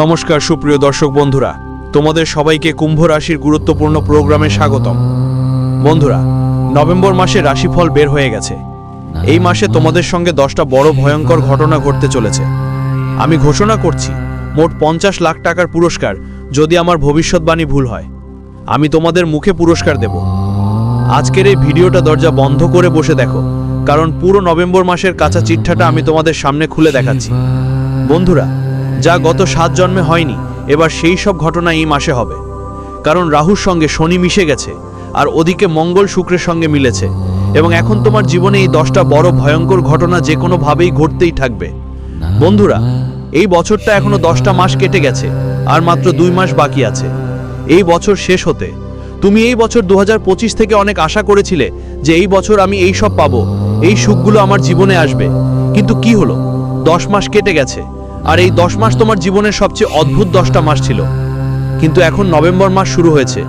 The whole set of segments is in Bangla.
নমস্কার সুপ্রিয় দর্শক বন্ধুরা, তোমাদের সবাইকে কুম্ভ রাশির গুরুত্বপূর্ণ প্রোগ্রামে স্বাগতম। বন্ধুরা, নভেম্বর মাসে রাশিফল বের হয়ে গেছে। এই মাসে তোমাদের সঙ্গে দশটা বড় ভয়ঙ্কর ঘটনা ঘটতে চলেছে। আমি ঘোষণা করছি, মোট পঞ্চাশ লাখ টাকার পুরস্কার যদি আমার ভবিষ্যৎবাণী ভুল হয়। আমি তোমাদের মুখে পুরস্কার দেব। আজকের এই ভিডিওটা দরজা বন্ধ করে বসে দেখো, কারণ পুরো নভেম্বর মাসের কাঁচা চিট্ঠাটা আমি তোমাদের সামনে খুলে দেখাচ্ছি। বন্ধুরা যা গত সাত জন্মে হয়নি, এবার সেই সব ঘটনা এই মাসে হবে। কারণ রাহুর সঙ্গে শনি মিশে গেছে, আর ওদিকে মঙ্গল শুক্রের সঙ্গে মিলেছে, এবং এখন তোমার জীবনে এই দশটা বড় ভয়ঙ্কর ঘটনা যে কোনোভাবেই ঘটতেই থাকবে। বন্ধুরা, এই বছরটা এখনও দশটা মাস কেটে গেছে, আর মাত্র দুই মাস বাকি আছে। এই বছর শেষ হতে। তুমি এই বছর দু হাজার পঁচিশ থেকে অনেক আশা করেছিলে যে এই বছর আমি এই সব পাবো, এই সুখগুলো আমার জীবনে আসবে। কিন্তু কি হলো? দশ মাস কেটে গেছে আর এই দশ মাস তোমার জীবনের সবচেয়ে অদ্ভুত দশটা মাস ছিল। কিন্তু এখন নভেম্বর মাস শুরু হয়েছে।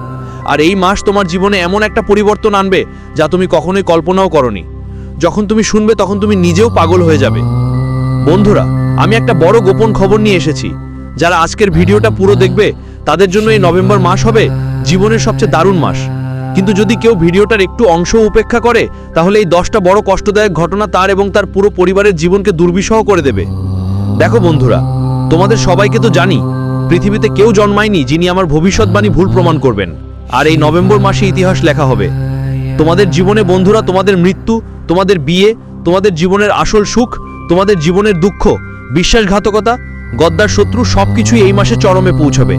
আর এই মাস তোমার জীবনে এমন একটা পরিবর্তন আনবে যা তুমি কখনোই কল্পনাও করনি। যখন তুমি শুনবে, তখন তুমি নিজেও পাগল হয়ে যাবে। বন্ধুরা, আমি একটা বড় গোপন খবর নিয়ে এসেছি। যারা আজকের ভিডিওটা পুরো দেখবে, তাদের জন্য এই নভেম্বর মাস হবে জীবনের সবচেয়ে দারুণ মাস। কিন্তু যদি কেউ ভিডিওটার একটু অংশ উপেক্ষা করে, তাহলে এই দশটা বড় কষ্টদায়ক ঘটনা তার এবং তার পুরো পরিবারের জীবনকে দুর্বিষহ করে দেবে। দেখো বন্ধুরা, তোমাদের সবাইকে তো জানি, পৃথিবীতে কেউ জন্মায়নি যিনি আমার ভবিষ্যৎবাণী ভুল প্রমাণ করবেন। আর এই নভেম্বর মাসে ইতিহাস লেখা হবে। তোমাদের জীবনে বন্ধুরা তোমাদের মৃত্যু, তোমাদের বিয়ে, তোমাদের জীবনের আসল সুখ, তোমাদের জীবনের দুঃখ, বিশ্বাসঘাতকতা, গদ্দার শত্রু সবকিছুই এই মাসে চরমে পৌঁছবে।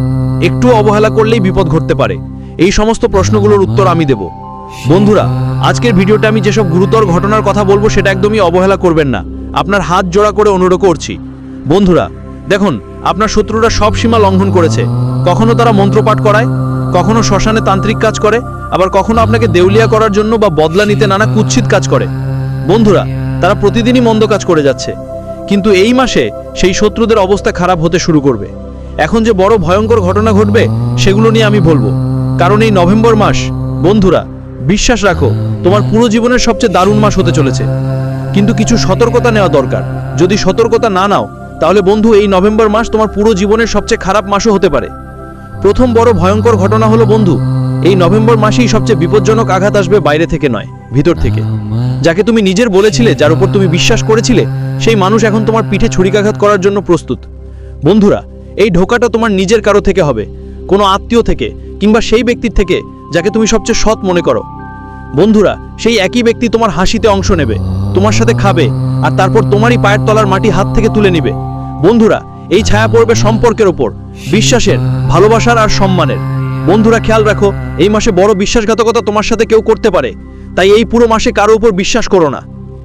একটু অবহেলা করলেই বিপদ ঘটতে পারে। এই সমস্ত প্রশ্নগুলোর উত্তর আমি দেব। বন্ধুরা, আজকের ভিডিওটা আমি যেসব গুরুতর ঘটনার কথা বলব সেটা একদমই অবহেলা করবেন না। আপনার হাত জোড়া করে অনুরোধ করছি বন্ধুরা, দেখুন, আপনার শত্রুরা সব সীমা লঙ্ঘন করেছে। কখনো তারা মন্ত্রপাঠ করায়, কখনো শ্মশানে তান্ত্রিক কাজ করে, আবার কখনো আপনাকে দেউলিয়া করার জন্য বা বদলা নিতে নানা কুৎসিত কাজ করে। বন্ধুরা, তারা প্রতিদিনই মন্দ কাজ করে যাচ্ছে। কিন্তু এই মাসে সেই শত্রুদের অবস্থা খারাপ হতে শুরু করবে। এখন যে বড় ভয়ঙ্কর ঘটনা ঘটবে, সেগুলো নিয়ে আমি বলব। কারণ এই নভেম্বর মাস, বন্ধুরা, বিশ্বাস রাখো, তোমার পুরো জীবনের সবচেয়ে দারুণ মাস হতে চলেছে। কিন্তু কিছু সতর্কতা নেওয়া দরকার। যদি সতর্কতা না নাও তাহলে বন্ধু, এই নভেম্বর মাস তোমার পুরো জীবনের সবচেয়ে খারাপ মাসও হতে পারে। প্রথম বড় ভয়ঙ্কর ঘটনা হলো, বন্ধু, এই নভেম্বর মাসেই সবচেয়ে বিপজ্জনক আঘাত আসবে বাইরে থেকে নয়, ভিতর থেকে। যাকে তুমি নিজের বলেছিলে, যার উপর তুমি বিশ্বাস করেছিলে, সেই মানুষ এখন তোমার পিঠে ছুরিকাঘাত করার জন্য প্রস্তুত। বন্ধুরা, এই ঢোকাটা তোমার নিজের কারও থেকে হবে, কোনো আত্মীয় থেকে, কিংবা সেই ব্যক্তির থেকে, যাকে তুমি সবচেয়ে সৎ মনে করো। বন্ধুরা, সেই একই ব্যক্তি তোমার হাসিতে অংশ নেবে। তোমার সাথে খাবে আর তারপর তোমারই পায়ের তলার মাটি হাত থেকে তুলে নিবে। বন্ধুরা, এই ছায়া পড়বে সম্পর্কের ওপর বিশ্বাসের, ভালোবাসার আর সম্মানের। বন্ধুরা, খেয়াল রাখো, এই মাসে বড় বিশ্বাসঘাতকতা তোমার সাথে কেউ করতে পারে। তাই এই পুরো মাসে কারও উপর বিশ্বাস করো না।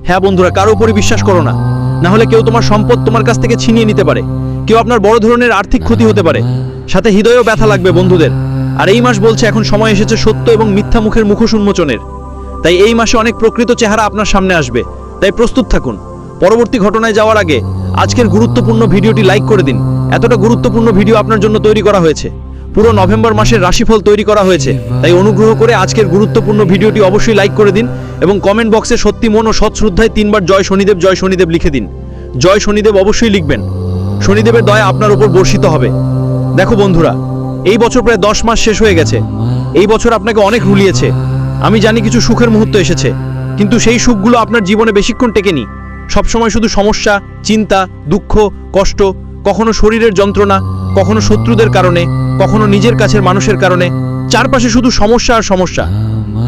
হ্যাঁ বন্ধুরা, কারও উপরই বিশ্বাস করো না। না হলে কেউ তোমার সম্পদ তোমার কাছ থেকে ছিনিয়ে নিতে পারে। কেউ আপনার বড় ধরনের আর্থিক ক্ষতি হতে পারে। সাথে হৃদয়েও ব্যথা লাগবে বন্ধুদের। আর এই মাস বলছে, এখন সময় এসেছে সত্য এবং মিথ্যা মুখের মুখোশ উন্মোচনের। তাই এই মাসে অনেক প্রকৃত চেহারা আপনার সামনে আসবে। তাই প্রস্তুত থাকুন। পরবর্তী ঘটনায় যাওয়ার আগে আজকের গুরুত্বপূর্ণ ভিডিওটি লাইক করে দিন। এতটা গুরুত্বপূর্ণ ভিডিও আপনার জন্য তৈরি করা হয়েছে। পুরো নভেম্বর মাসের রাশিফল তৈরি করা হয়েছে। তাই অনুগ্রহ করে আজকের গুরুত্বপূর্ণ ভিডিওটি অবশ্যই লাইক করে দিন এবং কমেন্ট বক্সে সত্যি মন ও সৎ শ্রদ্ধায় তিনবার জয় শনিদেব জয় শনিদেব লিখে দিন। জয় শনিদেব অবশ্যই লিখবেন। শনিদেবের দয়া আপনার উপর বর্ষিত হবে। দেখো বন্ধুরা, এই বছর প্রায় দশ মাস শেষ হয়ে গেছে। এই বছর আপনাকে অনেক রুলিয়েছে আমি জানি কিছু সুখের মুহূর্ত এসেছে, কিন্তু সেই সুখগুলো আপনার জীবনে বেশিক্ষণ টেকেনি। সবসময় শুধু সমস্যা, চিন্তা, দুঃখ, কষ্ট, কখনো শরীরের যন্ত্রণা, কখনো শত্রুদের কারণে, কখনো নিজের কাছের মানুষের কারণে, চারপাশে শুধু সমস্যা আর সমস্যা।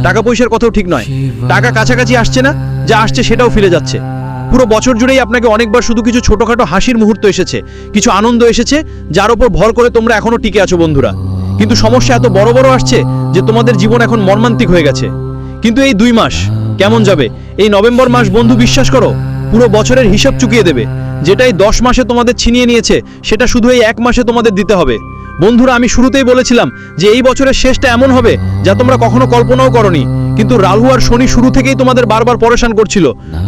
টাকা পয়সার কথাও ঠিক নয়, টাকা কাছাকাছি আসছে না, যা আসছে সেটাও ফিরে যাচ্ছে। পুরো বছর জুড়েই আপনাকে অনেকবার শুধু কিছু ছোটখাটো হাসির মুহূর্ত এসেছে, কিছু আনন্দ এসেছে, যার উপর ভর করে তোমরা এখনও টিকে আছো বন্ধুরা। কিন্তু সমস্যা এত বড় বড় আসছে যে তোমাদের জীবন এখন মর্মান্তিক হয়ে গেছে। কিন্তু এই দুই মাস কেমন যাবে? এই নভেম্বর মাস বন্ধু বিশ্বাস করো, পুরো বছরের হিসাব চুকিয়ে দেবে। যেটাই দশ মাসে তোমাদের ছিনিয়ে নিয়েছে, সেটা শুধু এই এক মাসে তোমাদের দিতে হবে। বন্ধুরা, আমি শুরুতেই বলেছিলাম যে এই বছরের শেষটা এমন হবে যা তোমরা কখনো কল্পনাও করনি। কিন্তু রাহু আর শনি শুরু থেকেই তোমাদের বারবার পরেশান করছিল।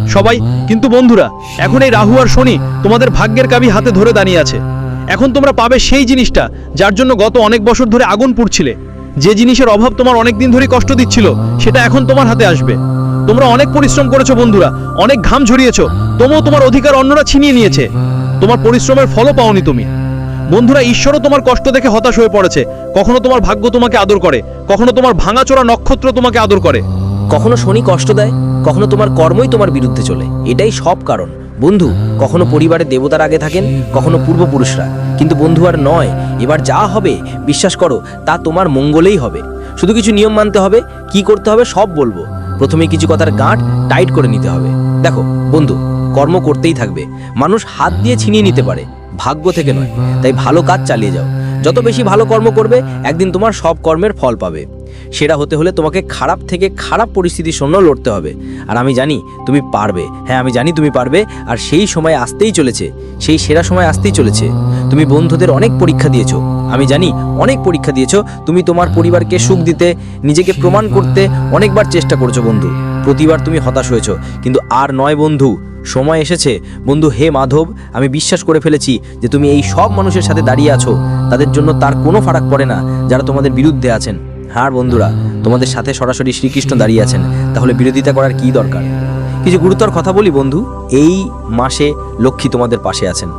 সবাই, কিন্তু বন্ধুরা, এখন এই রাহু আর শনি তোমাদের ভাগ্যের কাবি হাতে ধরে দাঁড়িয়ে আছে। এখন তোমরা পাবে সেই জিনিসটা, যার জন্য গত অনেক বছর ধরে আগুন পুড়ছিলে। যে জিনিসের অভাব তোমার অনেক দিন ধরে কষ্ট দিচ্ছিল, সেটা এখন তোমার হাতে আসবে। তোমরা অনেক পরিশ্রম করেছ বন্ধুরা, অনেক ঘাম ঝরিয়েছো, তবুও তোমার অধিকার অন্যরা ছিনিয়ে নিয়েছে। তোমার পরিশ্রমের ফলও পাওনি তুমি। বন্ধুরা, ঈশ্বরও তোমার কষ্ট দেখে হতাশ হয়ে পড়েছে। কখনো তোমার ভাগ্য তোমাকে আদর করে, কখনো তোমার ভাঙাচোরা নক্ষত্র তোমাকে আদর করে। কখনো শনি কষ্ট দেয়, কখনো তোমার কর্মই তোমার বিরুদ্ধে চলে, এটাই সব কারণ। বন্ধু, কখনো পরিবারের দেবতার আগে থাকেন, কখনো পূর্বপুরুষরা। কিন্তু বন্ধু আর নয়, এবার যা হবে, বিশ্বাস করো, তা তোমার মঙ্গলেই হবে। শুধু কিছু নিয়ম মানতে হবে, কি করতে হবে সব বলব। প্রথমে কিছু কথার গাঁট টাইট করে নিতে হবে। দেখো, বন্ধু, কর্ম করতেই থাকবে। মানুষ হাত দিয়ে ছিনিয়ে নিতে পারে, ভাগ্য থেকে নয়। তাই ভালো কাজ চালিয়ে যাও। যত বেশি ভালো কর্ম করবে, একদিন তোমার সব কর্মের ফল পাবে। সেরা হতে হলে তোমাকে খারাপ থেকে খারাপ পরিস্থিতির সঙ্গে লড়তে হবে। আর আমি জানি তুমি পারবে। হ্যাঁ আমি জানি তুমি পারবে। আর সেই সময় আসতেই চলেছে। সেই সেরা সময় আসতেই চলেছে। তুমি বন্ধুদের অনেক পরীক্ষা দিয়েছ। আমি জানি অনেক পরীক্ষা দিয়েছ। তুমি তোমার পরিবারকে সুখ দিতে, নিজেকে প্রমাণ করতে অনেকবার চেষ্টা করেছ বন্ধু। প্রতিবার তুমি হতাশ হয়েছো। কিন্তু আর নয় বন্ধু সময় এসেছে। বন্ধু, হে মাধব, আমি বিশ্বাস করে ফেলেছি যে তুমি এই সব মানুষের সাথে দাঁড়িয়ে আছো। তাদের জন্য তার কোনো ফারাক পড়ে না, যারা তোমাদের বিরুদ্ধে আছেন। হ্যাঁ বন্ধুরা, তোমাদের সাথে সরাসরি শ্রীকৃষ্ণ দাঁড়িয়ে আছেন। তাহলে বিরোধিতা করার কি দরকার? কিছু গুরুতর কথা বলি বন্ধু। এই মাসে লক্ষ্মী তোমাদের পাশে আছেন।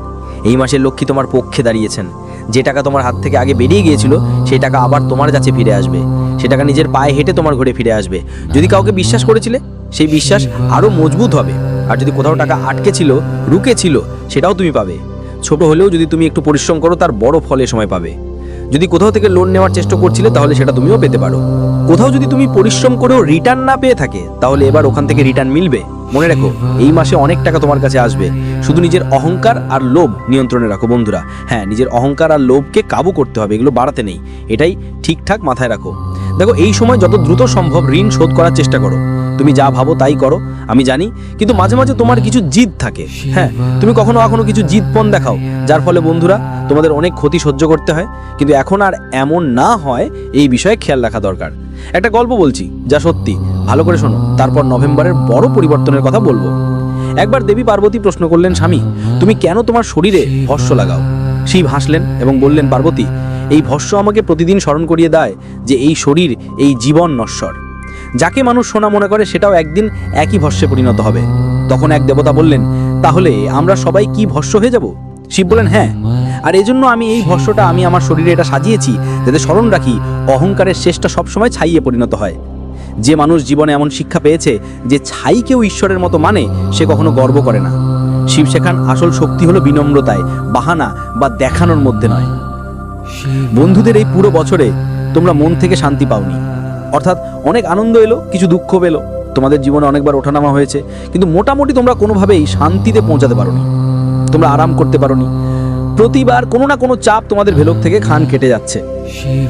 এই মাসে লক্ষ্মী তোমার পক্ষে দাঁড়িয়েছেন। যে টাকা তোমার হাত থেকে আগে বেরিয়ে গিয়েছিল, সেই টাকা আবার তোমার কাছে ফিরে আসবে। সে টাকা নিজের পায়ে হেঁটে তোমার ঘরে ফিরে আসবে। যদি কাউকে বিশ্বাস করেছিলে, সেই বিশ্বাস আরও মজবুত হবে। আর যদি কোথাও টাকা আটকে ছিল, রুকে ছিল, সেটাও তুমি পাবে। ছোট হলেও যদি তুমি একটু পরিশ্রম করো, তার বড় ফলে সময় পাবে। যদি কোথাও থেকে লোন নেওয়ার চেষ্টা করছিলে, তাহলে সেটা তুমিও পেতে পারো। কোথাও যদি তুমি পরিশ্রম করেও রিটার্ন না পেয়ে থাকে, তাহলে এবার ওখান থেকে রিটার্ন মিলবে। মনে রাখো, এই মাসে অনেক টাকা তোমার কাছে আসবে। শুধু নিজের অহংকার আর লোভ নিয়ন্ত্রণে রাখো, বন্ধুরা। হ্যাঁ নিজের অহংকার আর লোভকে কাবু করতে হবে, এগুলো বাড়াতে নেই। এটাই ঠিকঠাক মাথায় রাখো। দেখো, এই সময় যত দ্রুত সম্ভব ঋণ শোধ করার চেষ্টা করো। তুমি যা ভাবো তাই করো, আমি জানি, কিন্তু মাঝে মাঝে তোমার কিছু জিদ থাকে। হ্যাঁ তুমি কখনো কখনো কিছু জিদপন দেখাও, যার ফলে বন্ধুরা, তোমাদের অনেক ক্ষতি সহ্য করতে হয়, কিন্তু এখন আর এমন না হয়, এই বিষয়ে খেয়াল রাখা দরকার। একটা গল্প বলছি, যা সত্যি। ভালো করে শোনো, তারপর নভেম্বরের বড় পরিবর্তনের কথা বলব। একবার দেবী পার্বতী প্রশ্ন করলেন, স্বামী, তুমি কেন তোমার শরীরে ভস্য লাগাও? শিব হাসলেন এবং বললেন, পার্বতী, এই ভস্য আমাকে প্রতিদিন স্মরণ করিয়ে দেয় যে এই শরীর, এই জীবন নশ্বর। যাকে মানুষ সোনা মনে করে সেটাও একদিন একই ভস্যে পরিণত হবে। তখন এক দেবতা বললেন, তাহলে আমরা সবাই কি ভস্য হয়ে যাব? শিব বলেন হ্যাঁ আর এই জন্য আমি এই ভস্যটা আমি আমার শরীরে এটা সাজিয়েছি, যাতে স্মরণ রাখি, অহংকারের শেষটা সবসময় ছাইয়ে পরিণত হয়। যে মানুষ জীবনে এমন শিক্ষা পেয়েছে যে ছাইকেও ঈশ্বরের মতো মানে সে কখনো গর্ব করে না। শিব শেখান আসল শক্তি হলো বিনম্রতায়, বাহানা বা দেখানোর মধ্যে নয়। বন্ধুদের এই পুরো বছরে তোমরা মন থেকে শান্তি পাওনি। অর্থাৎ অনেক আনন্দ এলো, কিছু দুঃখ পেল। তোমাদের জীবনে অনেকবার ওঠানামা হয়েছে, কিন্তু মোটামুটি তোমরা কোনোভাবেই শান্তিতে পৌঁছাতে পারোনি। তোমরা আরাম করতে পারোনি। প্রতিবার কোনো না কোনো চাপ তোমাদের ভেলক থেকে খান কেটে যাচ্ছে।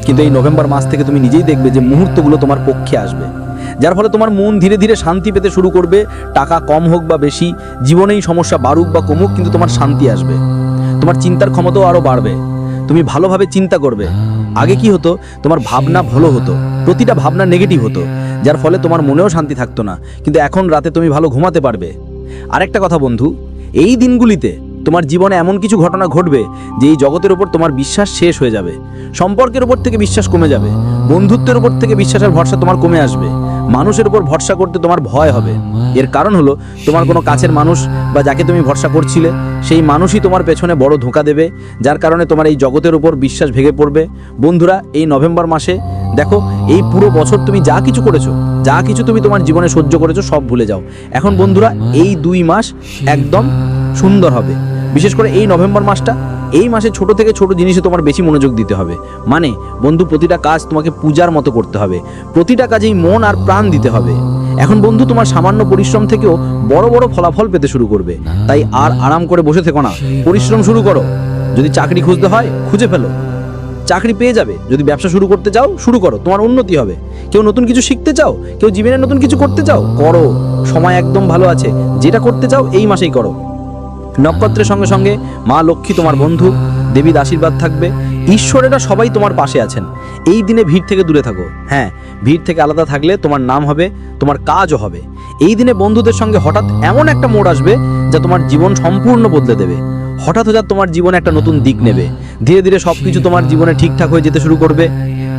কিন্তু এই নভেম্বর মাস থেকে তুমি নিজেই দেখবে যে মুহূর্তগুলো তোমার পক্ষে আসবে। যার ফলে তোমার মন ধীরে ধীরে শান্তি পেতে শুরু করবে। টাকা কম হোক বা বেশি, জীবনেই সমস্যা বাড়ুক বা কমুক, কিন্তু তোমার শান্তি আসবে। তোমার চিন্তার ক্ষমতাও আরও বাড়বে। তুমি ভালোভাবে চিন্তা করবে। আগে কি হতো? তোমার ভাবনা ভালো হতো। প্রতিটা ভাবনা নেগেটিভ হতো। যার ফলে তোমার মনেও শান্তি থাকতো না। কিন্তু এখন রাতে তুমি ভালো ঘুমাতে পারবে। আরেকটা কথা বন্ধু, এই দিনগুলিতে তোমার জীবনে এমন কিছু ঘটনা ঘটবে যে এই জগতের উপর তোমার বিশ্বাস শেষ হয়ে যাবে। সম্পর্কের উপর থেকে বিশ্বাস কমে যাবে। বন্ধুত্বের উপর থেকে বিশ্বাসের ভরসা তোমার কমে আসবে। মানুষের উপর ভরসা করতে তোমার ভয় হবে। এর কারণ হলো, তোমার কোনো কাছের মানুষ বা যাকে তুমি ভরসা করছিলে, সেই মানুষই তোমার পেছনে বড় ধোঁকা দেবে, যার কারণে তোমার এই জগতের উপর বিশ্বাস ভেঙে পড়বে। বন্ধুরা, এই নভেম্বর মাসে, দেখো, এই পুরো বছর তুমি যা কিছু করেছ, যা কিছু তুমি তোমার জীবনে সহ্য করেছ, সব ভুলে যাও। এখন বন্ধুরা, এই দুই মাস একদম সুন্দর হবে। বিশেষ করে এই নভেম্বর মাসটা এই মাসে ছোট থেকে ছোট জিনিসে তোমার বেশি মনোযোগ দিতে হবে। মানে বন্ধু, প্রতিটা কাজ তোমাকে পূজার মতো করতে হবে। প্রতিটা কাজেই মন আর প্রাণ দিতে হবে। এখন বন্ধু, তোমার সামান্য পরিশ্রম থেকেও বড় বড় ফলাফল পেতে শুরু করবে। তাই আর আরাম করে বসে থেকো না। পরিশ্রম শুরু করো। যদি চাকরি খুঁজতে হয়, খুঁজে ফেলো। চাকরি পেয়ে যাবে। যদি ব্যবসা শুরু করতে চাও, শুরু করো। তোমার উন্নতি হবে। কেউ নতুন কিছু শিখতে চাও, কেউ জীবনে নতুন কিছু করতে চাও, করো। সময় একদম ভালো আছে। যেটা করতে চাও, এই মাসেই করো। নক্ষত্রের সঙ্গে সঙ্গে মা লক্ষ্মী তোমার বন্ধু, দেবীর আশীর্বাদ থাকবে। ঈশ্বরেরা সবাই তোমার পাশে আছেন। এই দিনে ভিড় থেকে দূরে থাকো। হ্যাঁ ভিড় থেকে আলাদা থাকলে তোমার নাম হবে, তোমার কাজও হবে। এই দিনে বন্ধুদের সঙ্গে হঠাৎ এমন একটা মোড় আসবে যা তোমার জীবন সম্পূর্ণ বদলে দেবে। হঠাৎ হঠাৎ তোমার জীবনে একটা নতুন দিক নেবে। ধীরে ধীরে সব কিছু তোমার জীবনে ঠিকঠাক হয়ে যেতে শুরু করবে।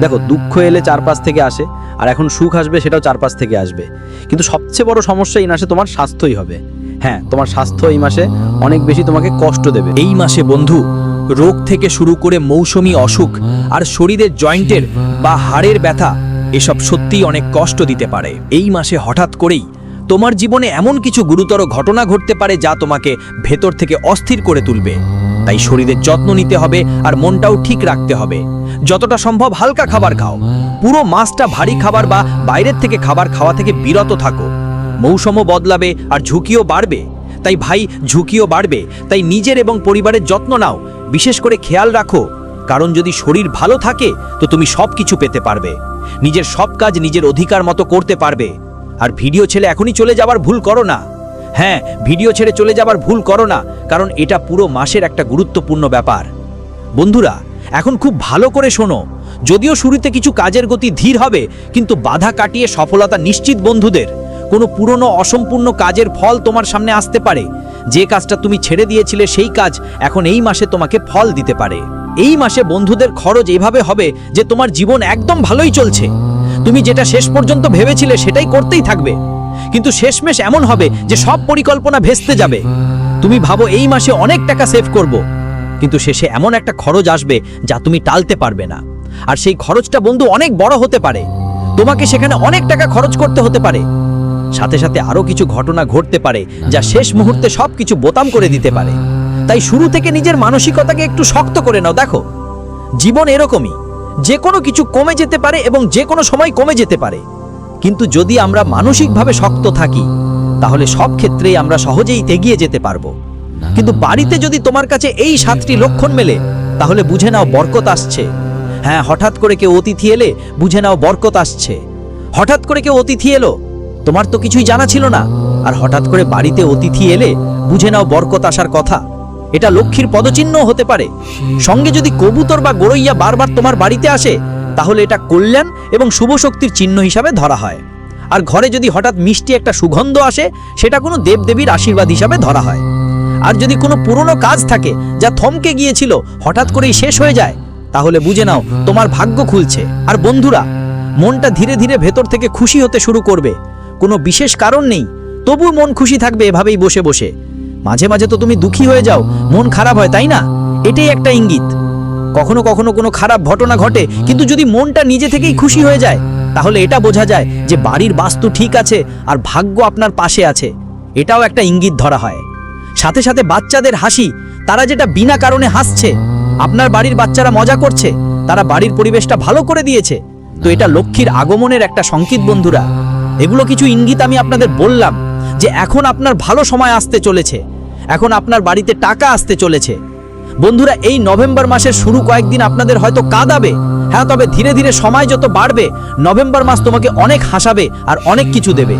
দেখো, দুঃখ এলে চারপাশ থেকে আসে, আর এখন সুখ আসবে সেটাও চারপাশ থেকে আসবে। কিন্তু সবচেয়ে বড় সমস্যা এই মাসে তোমার স্বাস্থ্যই হবে। হ্যাঁ তোমার স্বাস্থ্য এই মাসে অনেক বেশি তোমাকে কষ্ট দেবে। এই মাসে বন্ধু, রোগ থেকে শুরু করে মৌসুমি অসুখ আর শরীরের জয়েন্টের বা হাড়ের ব্যথা, এসব সত্যিই অনেক কষ্ট দিতে পারে। এই মাসে হঠাৎ করেই তোমার জীবনে এমন কিছু গুরুতর ঘটনা ঘটতে পারে যা তোমাকে ভেতর থেকে অস্থির করে তুলবে। তাই শরীরের যত্ন নিতে হবে আর মনটাও ঠিক রাখতে হবে। যতটা সম্ভব হালকা খাবার খাও। পুরো মাসটা ভারী খাবার বা বাইরের থেকে খাবার খাওয়া থেকে বিরত থাকো। মৌসুমও বদলাবে আর ঝুঁকিও বাড়বে। তাই ভাই, ঝুঁকিও বাড়বে। তাই নিজের এবং পরিবারের যত্ন নাও। বিশেষ করে খেয়াল রাখো, কারণ যদি শরীর ভালো থাকে, তো তুমি সব কিছু পেতে পারবে। নিজের সব কাজ নিজের অধিকার মতো করতে পারবে। আর ভিডিও ছেড়ে এখনই চলে যাবার ভুল করো না। হ্যাঁ ভিডিও ছেড়ে চলে যাবার ভুল করো না, কারণ এটা পুরো মাসের একটা গুরুত্বপূর্ণ ব্যাপার। বন্ধুরা, এখন খুব ভালো করে শোনো। যদিও শুরুতে কিছু কাজের গতি ধীর হবে, কিন্তু বাধা কাটিয়ে সফলতা নিশ্চিত বন্ধুদের। কোনো পুরনো অসম্পূর্ণ কাজের ফল তোমার সামনে আসতে পারে। যে কাজটা তুমি ছেড়ে দিয়েছিলে সেই কাজ এখন এই মাসে তোমাকে ফল দিতে পারে। এই মাসে বন্ধুদের খরচ এভাবে হবে যে তোমার জীবন একদম ভালোই চলছে। তুমি যেটা শেষ পর্যন্ত ভেবেছিলে সেটাই করতেই থাকবে। কিন্তু শেষমেশ এমন হবে যে সব পরিকল্পনা ভেস্তে যাবে। তুমি ভাবো এই মাসে অনেক টাকা সেভ করব। কিন্তু শেষে এমন একটা খরচ আসবে যা তুমি টালতে পারবে না। আর সেই খরচটা বন্ধু অনেক বড় হতে পারে। তোমাকে সেখানে অনেক টাকা খরচ করতে হতে পারে। সাথে সাথে আরও কিছু ঘটনা ঘটতে পারে, যা শেষ মুহূর্তে সব কিছু বোতাম করে দিতে পারে। তাই শুরু থেকে নিজের মানসিকতাকে একটু শক্ত করে নাও, দেখো। জীবন এরকমই, যে কোনো কিছু কমে যেতে পারে এবং যে কোনো সময় কমে যেতে পারে। কিন্তু যদি আমরা মানসিকভাবে শক্ত থাকি, তাহলে সব ক্ষেত্রেই আমরা সহজেই এগিয়ে যেতে পারব। কিন্তু বাড়িতে যদি তোমার কাছে এই সাতটি লক্ষণ মেলে, তাহলে বুঝে নাও বরকত আসছে। হ্যাঁ হঠাৎ করে কেউ অতিথি এলে বুঝে নাও বরকত আসছে। হঠাৎ করে কেউ অতিথি এলো তোমার তো কিছুই জানা ছিল না। আর হঠাৎ করে বাড়িতে অতিথি এলে বুঝে নাও বরকত আসার কথা। এটা লক্ষ্মীর পদচিহ্ন হতে পারে। সঙ্গে যদি কবুতর বা গড়ইয়া বারবার তোমার বাড়িতে আসে, তাহলে এটা কল্যাণ এবং শুভ শক্তির চিহ্ন হিসাবে ধরা হয়। আর ঘরে যদি হঠাৎ মিষ্টি একটা সুগন্ধ আসে, সেটা কোনো দেবদেবীর আশীর্বাদ হিসাবে ধরা হয়। আর যদি কোনো পুরনো কাজ থাকে যা থমকে গিয়েছিল, হঠাৎ করেই শেষ হয়ে যায়, তাহলে বুঝে নাও তোমার ভাগ্য খুলছে। আর বন্ধুরা, মনটা ধীরে ধীরে ভেতর থেকে খুশি হতে শুরু করবে। কোনো বিশেষ কারণ নেই। তবু মন খুশি থাকবে এভাবেই বসে বসে। মাঝে মাঝে তো তুমি দুঃখী হয়ে যাও। মন খারাপ হয়, তাই না? এটাই একটা ইঙ্গিত। কখনো কখনো কোনো খারাপ ঘটনা ঘটে, কিন্তু যদি মনটা নিজে থেকেই খুশি হয়ে যায়, তাহলে এটা বোঝা যায় যে বাড়ির বাস্তু ঠিক আছে আর ভাগ্য আপনার পাশে আছে। এটাও একটা ইঙ্গিত ধরা হয়। সাথে সাথে বাচ্চাদের হাসি, তারা যেটা বিনা কারণে হাসছে, আপনার বাড়ির বাচ্চারা মজা করছে, তারা বাড়ির পরিবেশটা ভালো করে দিয়েছে। তো এটা লক্ষ্মীর আগমনের একটা সংকেত, বন্ধুরা। এগুলো কিছু ইঙ্গিত আমি আপনাদের বললাম যে এখন আপনার ভালো সময় আসতে চলেছে। এখন আপনার বাড়িতে টাকা আসতে চলেছে। বন্ধুরা, এই নভেম্বর মাসের শুরু কয়েকদিন আপনাদের হয়তো কাঁদাবে। হ্যাঁ তবে ধীরে ধীরে সময় যত বাড়বে, নভেম্বর মাস তোমাকে অনেক হাসাবে আর অনেক কিছু দেবে।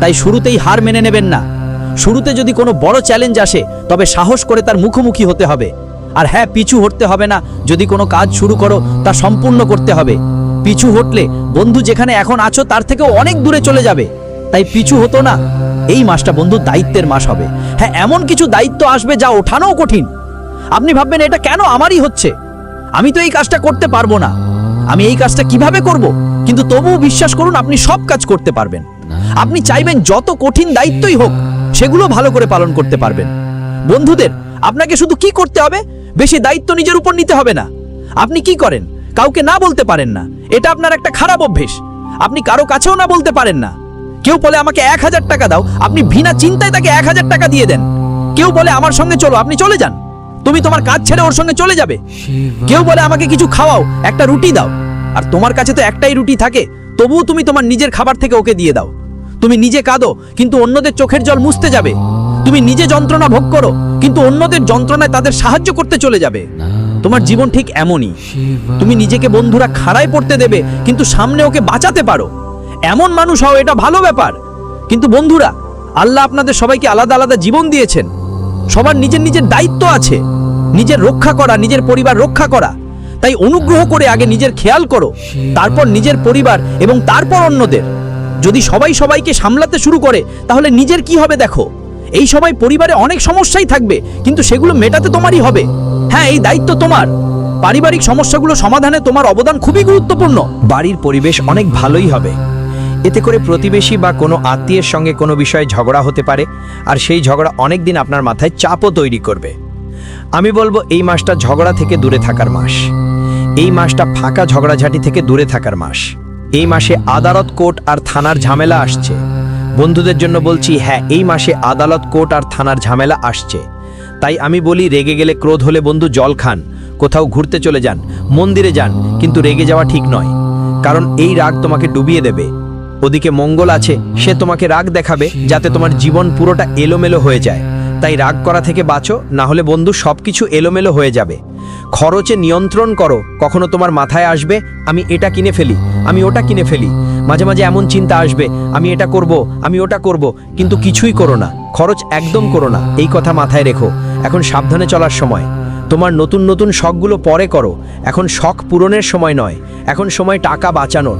তাই শুরুতেই হার মেনে নেবেন না। শুরুতে যদি কোনো বড় চ্যালেঞ্জ আসে, তবে সাহস করে তার মুখোমুখি হতে হবে। আর হ্যাঁ পিছু হটতে হবে না। যদি কোনো কাজ শুরু করো, তা সম্পূর্ণ করতে হবে। পিছু হটলে বন্ধু যেখানে এখন আছো তার থেকেও অনেক দূরে চলে যাবে। তাই পিছু হতো না, এই মাসটা বন্ধু দায়িত্বের মাস হবে। হ্যাঁ এমন কিছু দায়িত্ব আসবে যা ওঠানোও কঠিন। আপনি ভাববেন, এটা কেন আমারই হচ্ছে? আমি তো এই কাজটা করতে পারব না। আমি এই কাজটা কীভাবে করব? কিন্তু তবুও বিশ্বাস করুন, আপনি সব কাজ করতে পারবেন। আপনি চাইবেন যত কঠিন দায়িত্বই হোক, সেগুলো ভালো করে পালন করতে পারবেন। বন্ধুদের, আপনাকে শুধু কি করতে হবে? বেশি দায়িত্ব নিজের উপর নিতে হবে না। আপনি কি করেন? কাউকে না বলতে পারেন না। এটা আপনার একটা খারাপ অভ্যেস। আপনি কারও কাছেও না বলতে পারেন না। কেউ বলে, আমাকে এক হাজার টাকা দাও। আপনি বিনা চিন্তায় তাকে এক হাজার টাকা দিয়ে দেন। কেউ বলে, আমার সঙ্গে চলো, আপনি চলে যান। তুমি তোমার কাজ ছেড়ে ওর সঙ্গে চলে যাবে। কেউ বলে, আমাকে কিছু খাওয়াও, একটা রুটি দাও। আর তোমার কাছে তো একটাই রুটি থাকে, তবুও তুমি তোমার নিজের খাবার থেকে ওকে দিয়ে দাও। তুমি নিজে কাঁদো, কিন্তু অন্যদের চোখের জল মুছতে যাবে। তুমি নিজে যন্ত্রণা ভোগ করো, কিন্তু অন্যদের যন্ত্রণায় তাদের সাহায্য করতে চলে যাবে। তোমার জীবন ঠিক এমনই। তুমি নিজেকে বন্ধুরা খাড়ায় পড়তে দেবে, কিন্তু সামনে ওকে বাঁচাতে পারো। এমন মানুষ হও, এটা ভালো ব্যাপার। কিন্তু বন্ধুরা, আল্লাহ আপনাদের সবাইকে আলাদা আলাদা জীবন দিয়েছেন। সবার নিজের নিজের দায়িত্ব আছে। নিজের রক্ষা করা, নিজের পরিবার রক্ষা করা। তাই অনুগ্রহ করে আগে নিজের খেয়াল করো, তারপর নিজের পরিবার এবং তারপর অন্যদের। যদি সবাই সবাইকে সামলাতে শুরু করে, তাহলে নিজের কি হবে দেখো? এই সময় পরিবারে অনেক সমস্যাই থাকবে, কিন্তু সেগুলো মেটাতে তোমারই হবে। হ্যাঁ এই দায়িত্ব তোমার। পারিবারিক সমস্যাগুলো সমাধানে তোমার অবদান খুবই গুরুত্বপূর্ণ। বাড়ির পরিবেশ অনেক ভালোই হবে। এতে করে প্রতিবেশী বা কোনো আত্মীয়ের সঙ্গে কোনো বিষয়ে ঝগড়া হতে পারে, আর সেই ঝগড়া অনেক দিন আপনার মাথায় চাপও তৈরি করবে। আমি বলব, এই মাসটা ঝগড়া থেকে দূরে থাকার মাস। এই মাসটা ফাঁকা ঝগড়াঝাটি থেকে দূরে থাকার মাস। এই মাসে আদালত, কোর্ট আর থানার ঝামেলা আসছে। বন্ধুদের জন্য বলছি হ্যাঁ এই মাসে আদালত, কোর্ট আর থানার ঝামেলা আসছে। তাই আমি বলি, রেগে গেলে ক্রোধ হলে বন্ধু জল খান, কোথাও ঘুরতে চলে যান, মন্দিরে যান, কিন্তু রেগে যাওয়া ঠিক নয়। কারণ এই রাগ তোমাকে ডুবিয়ে দেবে। ওদিকে মঙ্গল আছে, সে তোমাকে রাগ দেখাবে, যাতে তোমার জীবন পুরোটা এলোমেলো হয়ে যায়। তাই রাগ করা থেকে বাঁচো, না হলে বন্ধু সব কিছু এলোমেলো হয়ে যাবে। খরচে নিয়ন্ত্রণ করো, কখনো তোমার মাথায় আসবে, আমি এটা কিনে ফেলি। আমি ওটা কিনে ফেলি। মাঝে মাঝে এমন চিন্তা আসবে, আমি এটা করব, আমি ওটা করব, কিন্তু কিছুই করো না, খরচ একদম করো না, এই কথা মাথায় রেখো। এখন সাবধানে চলার সময়। তোমার নতুন নতুন শখগুলো পরে করো, এখন শখ পূরণের সময় নয়, এখন সময় টাকা বাঁচানোর।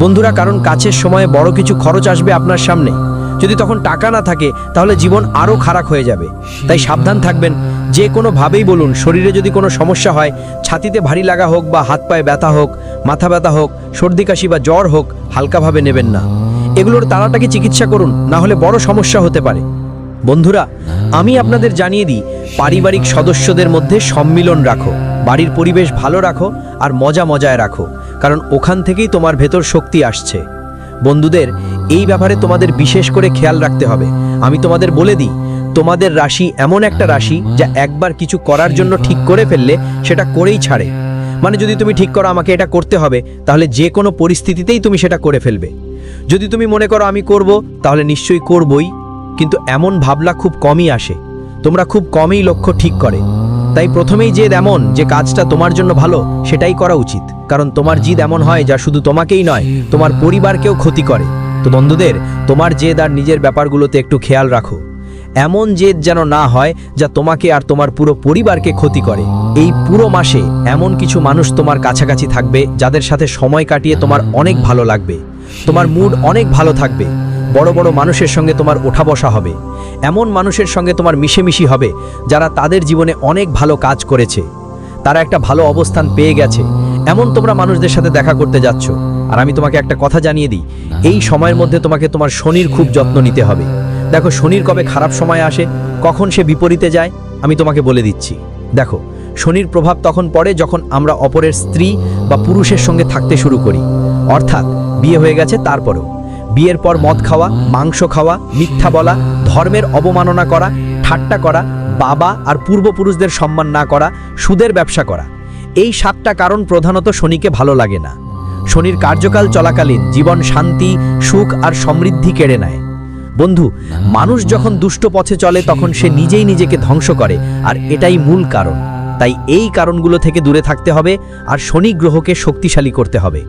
বন্ধুরা, কারণ কাছের সময়ে বড় কিছু খরচ আসবে আপনার সামনে। যদি তখন টাকা না থাকে, তাহলে জীবন আরও খারাপ হয়ে যাবে। তাই সাবধান থাকবেন। যে কোনোভাবেই বলুন, শরীরে যদি কোনো সমস্যা হয়, ছাতিতে ভারী লাগা হোক বা হাত পায়ে ব্যথা হোক, মাথা ব্যথা হোক, সর্দি কাশি বা জ্বর হোক, হালকাভাবে নেবেন না। এগুলোর তাড়াতাড়ি চিকিৎসা করুন, না হলে বড় সমস্যা হতে পারে। বন্ধুরা, আমি আপনাদের জানিয়ে দিই, পারিবারিক সদস্যদের মধ্যে সম্মিলন রাখো। বাড়ির পরিবেশ ভালো রাখো আর মজা মজায় রাখো। কারণ ওখান থেকেই তোমার ভেতর শক্তি আসছে। বন্ধুদের, এই ব্যাপারে তোমাদের বিশেষ করে খেয়াল রাখতে হবে। আমি তোমাদের বলে দিই, তোমাদের রাশি এমন একটা রাশি যা একবার কিছু করার জন্য ঠিক করে ফেললে সেটা করেই ছাড়ে। মানে যদি তুমি ঠিক করো আমাকে এটা করতে হবে, তাহলে যে কোনো পরিস্থিতিতেই তুমি সেটা করে ফেলবে। যদি তুমি মনে করো আমি করব, তাহলে নিশ্চয়ই করবই, কিন্তু এমন ভাবলা খুব কমই আসে। তোমরা খুব কমই লক্ষ্য ঠিক করে। তাই প্রথমেই জেদ এমন, যে কাজটা তোমার জন্য ভালো, সেটাই করা উচিত। কারণ তোমার জিদ এমন হয় যা শুধু তোমাকেই নয়, তোমার পরিবারকেও ক্ষতি করে। তো বন্ধুদের, তোমার জেদ আর নিজের ব্যাপারগুলোতে একটু খেয়াল রাখো। এমন জেদ যেন না হয় যা তোমাকে আর তোমার পুরো পরিবারকে ক্ষতি করে। এই পুরো মাসে এমন কিছু মানুষ তোমার কাছাকাছি থাকবে যাদের সাথে সময় কাটিয়ে তোমার অনেক ভালো লাগবে। তোমার মুড অনেক ভালো থাকবে। বড় বড় মানুষের সঙ্গে তোমার ওঠা বসা হবে। এমন মানুষের সঙ্গে তোমার মিশেমিশি হবে যারা তাদের জীবনে অনেক ভালো কাজ করেছে। তারা একটা ভালো অবস্থান পেয়ে গেছে। এমন তোমরা মানুষদের সাথে দেখা করতে যাচ্ছ। আর আমি তোমাকে একটা কথা জানিয়ে দিই। এই সময়ের মধ্যে তোমাকে তোমার শনির খুব যত্ন নিতে হবে। দেখো, শনির কবে খারাপ সময় আসে, কখন সে বিপরীতে যায়, আমি তোমাকে বলে দিচ্ছি। দেখো, শনির প্রভাব তখন পড়ে যখন আমরা অপরের স্ত্রী বা পুরুষের সঙ্গে থাকতে শুরু করি। অর্থাৎ, বিয়ে হয়ে গেছে, তারপরেও। বিয়ের পর মদ খাওয়া, মাংস খাওয়া, মিথ্যা বলা, ধর্মের অবমাননা করা, ঠাট্টা করা বাবা আর পূর্বপুরুষদের সম্মান না করা, সুদের ব্যবসা করা। এই সাতটা কারণ প্রধানত শনিকে ভালো লাগে না। শনির কার্যকাল চলাকালীন জীবন শান্তি, সুখ আর সমৃদ্ধি কেড়ে নেয়। বন্ধু, মানুষ যখন দুষ্ট পথে চলে তখন সে নিজেই নিজেকে ধ্বংস করে, আর এটাই মূল কারণ। তাই এই কারণগুলো থেকে দূরে থাকতে হবে, আর শনি গ্রহকে শক্তিশালী করতে হবে।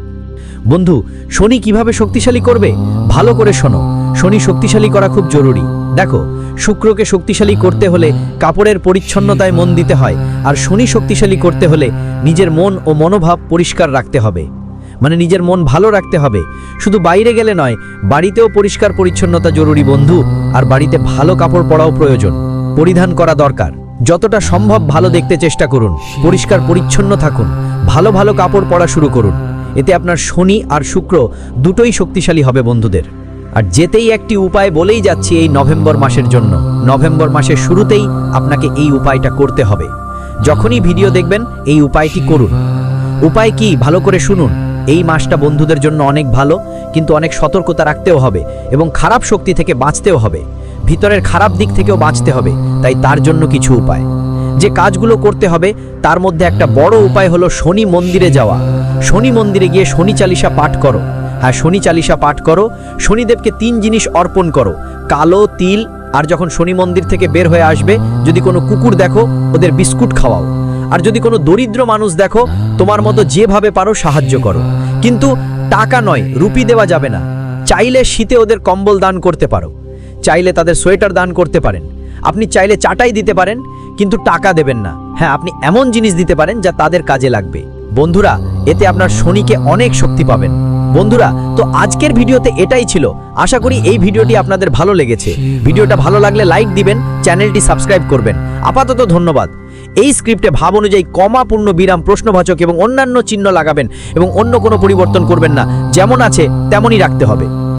বন্ধু, শনি কীভাবে শক্তিশালী করবে? ভালো করে শোনো। শনি শক্তিশালী করা খুব জরুরি। দেখো, শুক্রকে শক্তিশালী করতে হলে কাপড়ের পরিচ্ছন্নতায় মন দিতে হয়, আর শনি শক্তিশালী করতে হলে নিজের মন ও মনোভাব পরিষ্কার রাখতে হবে। মানে নিজের মন ভালো রাখতে হবে। শুধু বাইরে গেলে নয়, বাড়িতেও পরিষ্কার পরিচ্ছন্নতা জরুরি বন্ধু, আর বাড়িতে ভালো কাপড় পরাও প্রয়োজন। পরিধান করা দরকার। যতটা সম্ভব ভালো দেখতে চেষ্টা করুন। পরিষ্কার পরিচ্ছন্ন থাকুন। ভালো ভালো কাপড় পরা শুরু করুন। এতে আপনার শনি আর শুক্র দুটোই শক্তিশালী হবে বন্ধুদের। আর যেতেই একটি উপায় বলেই যাচ্ছি এই নভেম্বর মাসের জন্য। নভেম্বর মাসের শুরুতেই আপনাকে এই উপায়টা করতে হবে। যখনই ভিডিও দেখবেন, এই উপায়টি করুন। উপায় কি? ভালো করে শুনুন। এই মাসটা বন্ধুদের জন্য অনেক ভালো, কিন্তু অনেক সতর্কতা রাখতেও হবে এবং খারাপ শক্তি থেকে বাঁচতেও হবে। ভিতরের খারাপ দিক থেকেও বাঁচতে হবে, তাই তার জন্য কিছু উপায়। যে কাজগুলো করতে হবে, তার মধ্যে একটা বড় উপায় হলো শনি মন্দিরে যাওয়া। শনি মন্দিরে গিয়ে শনি চালিসা পাঠ করো। হ্যাঁ শনি চালিশা পাঠ করো। শনিদেবকে তিন জিনিস অর্পণ করো। কালো, তিল, আর যখন শনি মন্দির থেকে বের হয়ে আসবে, যদি কোনো কুকুর দেখো, ওদের বিস্কুট খাওয়াও। আর যদি কোনো দরিদ্র মানুষ দেখো, তোমার মতো যেভাবে পারো সাহায্য করো। কিন্তু টাকা নয়, রুপি দেওয়া যাবে না। চাইলে শীতে ওদের কম্বল দান করতে পারো। চাইলে তাদের সোয়েটার দান করতে পারেন। আপনি চাইলে চাটাই দিতে পারেন, কিন্তু টাকা দেবেন না। হ্যাঁ আপনি এমন জিনিস দিতে পারেন যা তাদের কাজে লাগবে। বন্ধুরা, এতে আপনার শনিকে অনেক শক্তি পাবেন। বন্ধুরা, তো আজকের ভিডিওতে এটাই ছিল। আশা করি এই ভিডিওটি আপনাদের ভালো লেগেছে। ভিডিওটা ভালো লাগলে লাইক দিবেন, চ্যানেলটি সাবস্ক্রাইব করবেন। আপাতত ধন্যবাদ। এই স্ক্রিপ্টে ভাব অনুযায়ী কমা পূর্ণ বিরাম, প্রশ্নবাচক এবং অন্যান্য চিহ্ন লাগাবেন এবং অন্য কোনো পরিবর্তন করবেন না। যেমন আছে, তেমনই রাখতে হবে।